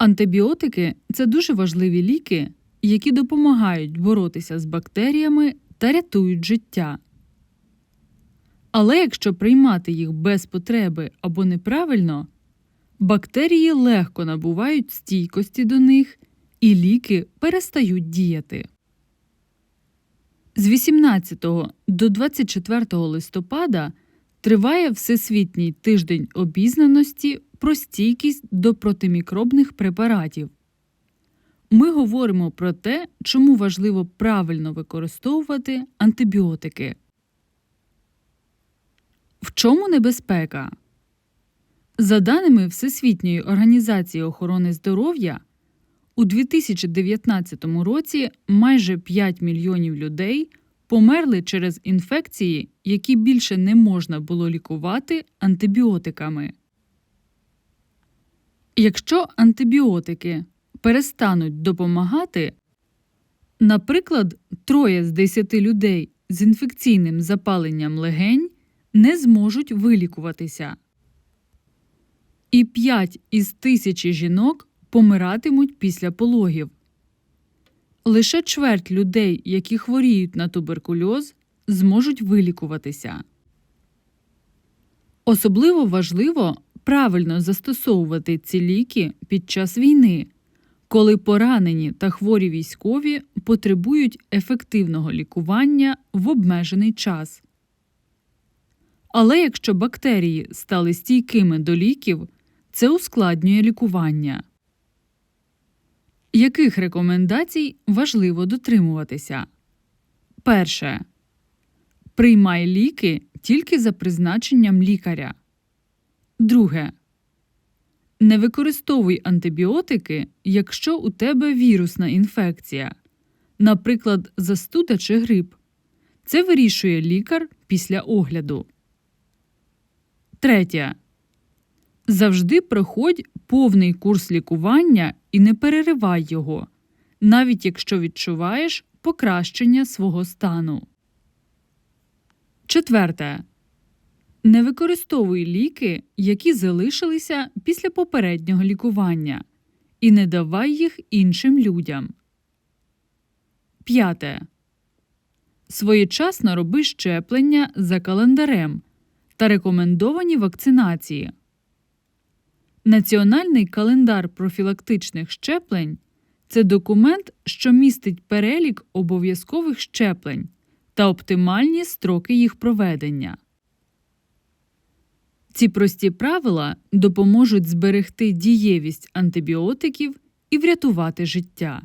Антибіотики це дуже важливі ліки, які допомагають боротися з бактеріями та рятують життя. Але якщо приймати їх без потреби або неправильно, бактерії легко набувають стійкості до них і ліки перестають діяти. З 18 до 24 листопада триває Всесвітній тиждень обізнаності про стійкість до протимікробних препаратів. Ми говоримо про те, чому важливо правильно використовувати антибіотики. В чому небезпека? За даними Всесвітньої організації охорони здоров'я, у 2019 році майже 5 мільйонів людей померли через інфекції, які більше не можна було лікувати антибіотиками. Якщо антибіотики перестануть допомагати, наприклад, троє з 10 людей з інфекційним запаленням легень не зможуть вилікуватися. І 5 із тисячі жінок помиратимуть після пологів. Лише чверть людей, які хворіють на туберкульоз, зможуть вилікуватися. Особливо важливо правильно застосовувати ці ліки під час війни, коли поранені та хворі військові потребують ефективного лікування в обмежений час. Але якщо бактерії стали стійкими до ліків, це ускладнює лікування. Яких рекомендацій важливо дотримуватися? Перше. Приймай ліки тільки за призначенням лікаря. Друге. Не використовуй антибіотики, якщо у тебе вірусна інфекція, наприклад, застуда чи грип. Це вирішує лікар після огляду. Третє. Завжди проходь повний курс лікування і не переривай його, навіть якщо відчуваєш покращення свого стану. Четверте. Не використовуй ліки, які залишилися після попереднього лікування, і не давай їх іншим людям. П'яте. Своєчасно роби щеплення за календарем та рекомендовані вакцинації. Національний календар профілактичних щеплень це документ, що містить перелік обов'язкових щеплень та оптимальні строки їх проведення. Ці прості правила допоможуть зберегти дієвість антибіотиків і врятувати життя.